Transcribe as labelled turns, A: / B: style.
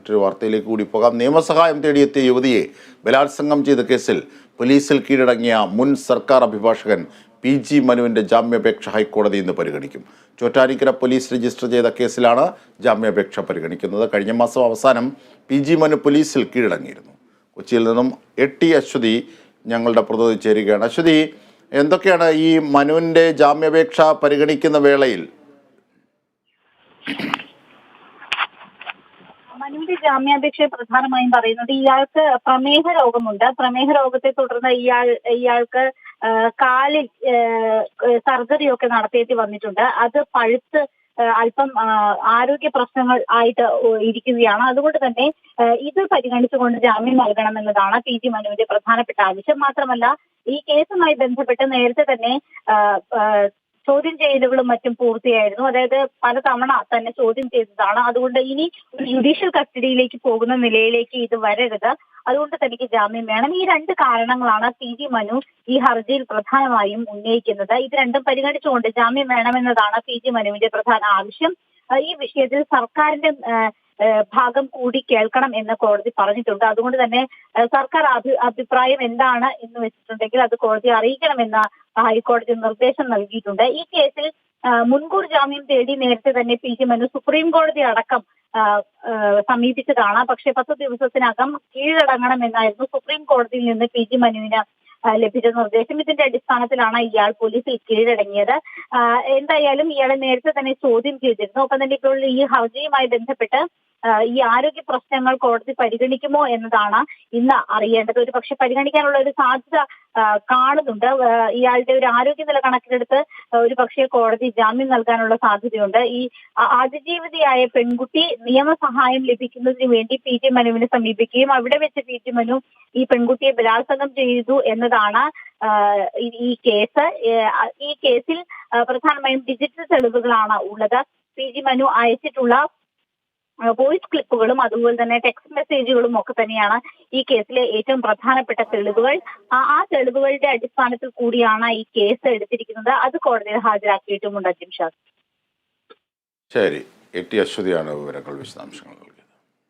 A: മറ്റൊരു വാർത്തയിലേക്ക് കൂടി പോകാം. നിയമസഹായം തേടിയെത്തിയ യുവതിയെ ബലാത്സംഗം ചെയ്ത കേസിൽ പോലീസിൽ കീഴടങ്ങിയ മുൻ സർക്കാർ അഭിഭാഷകൻ പി ജി മനുവിന്റെ ജാമ്യാപേക്ഷ ഹൈക്കോടതി ഇന്ന് പരിഗണിക്കും. ചോറ്റാനിക്കര പോലീസ് രജിസ്റ്റർ ചെയ്ത കേസിലാണ് ജാമ്യാപേക്ഷ പരിഗണിക്കുന്നത്. കഴിഞ്ഞ മാസം അവസാനം പി ജി മനു പോലീസിൽ കീഴടങ്ങിയിരുന്നു. കൊച്ചിയിൽ നിന്നും എ ടി അശ്വതി ഞങ്ങളുടെ പ്രതിനിധി ചേരുകയാണ്. അശ്വതി എന്തൊക്കെയാണ് ഈ മനുവിന്റെ ജാമ്യാപേക്ഷ പരിഗണിക്കുന്ന വേളയിൽ
B: മനുവിന്റെ ജാമ്യാപേക്ഷയെ പ്രധാനമായും പറയുന്നത് ഇയാൾക്ക് പ്രമേഹ രോഗമുണ്ട്. പ്രമേഹ രോഗത്തെ തുടർന്ന് ഇയാൾ ഇയാൾക്ക് കാലിൽ സർജറി ഒക്കെ നടത്തേണ്ടി വന്നിട്ടുണ്ട്. അത് പഴുത്ത് അല്പം ആരോഗ്യ പ്രശ്നങ്ങൾ ആയിട്ട് ഇരിക്കുകയാണ്. അതുകൊണ്ട് തന്നെ ഇത് പരിഗണിച്ചുകൊണ്ട് ജാമ്യം നൽകണമെന്നതാണ് പി ജി മനുവിന്റെ പ്രധാനപ്പെട്ട ആവശ്യം. മാത്രമല്ല ഈ കേസുമായി ബന്ധപ്പെട്ട് നേരത്തെ തന്നെ ചോദ്യം ചെയ്യലുകളും മറ്റും പൂർത്തിയായിരുന്നു. അതായത് പലതവണ തന്നെ ചോദ്യം ചെയ്തതാണ്. അതുകൊണ്ട് ഇനി ഒരു ജുഡീഷ്യൽ കസ്റ്റഡിയിലേക്ക് പോകുന്ന നിലയിലേക്ക് ഇത് വരരുത്. അതുകൊണ്ട് തനിക്ക് ജാമ്യം വേണം. ഈ രണ്ട് കാരണങ്ങളാണ് പി ജി മനു ഈ ഹർജിയിൽ പ്രധാനമായും ഉന്നയിക്കുന്നത്. ഇത് രണ്ടും പരിഗണിച്ചുകൊണ്ട് ജാമ്യം വേണമെന്നതാണ് പി ജി മനുവിന്റെ പ്രധാന ആവശ്യം. ഈ വിഷയത്തിൽ സർക്കാരിന്റെ ഭാഗം കൂടി കേൾക്കണം എന്ന് കോടതി പറഞ്ഞിട്ടുണ്ട്. അതുകൊണ്ട് തന്നെ സർക്കാർ അഭി അഭിപ്രായം എന്താണ് എന്ന് വെച്ചിട്ടുണ്ടെങ്കിൽ അത് കോടതി അറിയിക്കണമെന്ന ഹൈക്കോടതി നിർദ്ദേശം നൽകിയിട്ടുണ്ട്. ഈ കേസിൽ മുൻകൂർ ജാമ്യം തേടി നേരത്തെ തന്നെ പി ജി മനു സുപ്രീം കോടതി അടക്കം സമീപിച്ചതാണ്. പക്ഷേ പത്ത് ദിവസത്തിനകം കീഴടങ്ങണം എന്നായിരുന്നു സുപ്രീം കോടതിയിൽ നിന്ന് പി ജി മനുവിന് ലഭിച്ച നിർദ്ദേശം. ഇതിന്റെ അടിസ്ഥാനത്തിലാണ് ഇയാൾ പോലീസിൽ കീഴടങ്ങിയത്. എന്തായാലും ഇയാളെ നേരത്തെ തന്നെ ചോദ്യം ചെയ്തിരുന്നു. ഒപ്പം തന്നെ ഇപ്പോൾ ഈ ഹർജിയുമായി ബന്ധപ്പെട്ട് ഈ ആരോഗ്യ പ്രശ്നങ്ങൾ കോടതി പരിഗണിക്കുമോ എന്നതാണ് ഇന്ന് അറിയേണ്ടത്. ഒരു പക്ഷെ പരിഗണിക്കാനുള്ള ഒരു സാധ്യത കാണുന്നുണ്ട്. ഇയാളുടെ ഒരു ആരോഗ്യ നില കണക്കിലെടുത്ത് ഒരു പക്ഷേ കോടതി ജാമ്യം നൽകാനുള്ള സാധ്യതയുണ്ട്. ഈ അതിജീവിതയായ പെൺകുട്ടി നിയമസഹായം ലഭിക്കുന്നതിന് വേണ്ടി പി ജി മനുവിനെ സമീപിക്കുകയും അവിടെ വെച്ച് പി ജി മനു ഈ പെൺകുട്ടിയെ ബലാത്സംഗം ചെയ്തു എന്നതാണ് ഈ കേസ്. ഈ കേസിൽ പ്രധാനമായും ഡിജിറ്റൽ തെളിവുകളാണ് ഉള്ളത്. പി ജി മനു അയച്ചിട്ടുള്ള വോയിസ് ക്ലിപ്പുകളും അതുപോലെ തന്നെ ടെക്സ്റ്റ് മെസ്സേജുകളും ഒക്കെ തന്നെയാണ് ഈ കേസിലെ ഏറ്റവും പ്രധാനപ്പെട്ട തെളിവുകൾ. ആ തെളിവുകളുടെ അടിസ്ഥാനത്തിൽ കൂടിയാണ് ഈ കേസ് എടുത്തിരിക്കുന്നത്. അത് കോടതിയിൽ ഹാജരാക്കിയിട്ടുമുണ്ട് ജിംഷാദ്
A: ശരി. എ ടി അശ്വതിയാണ് വിവരങ്ങൾ വിശദാംശങ്ങൾ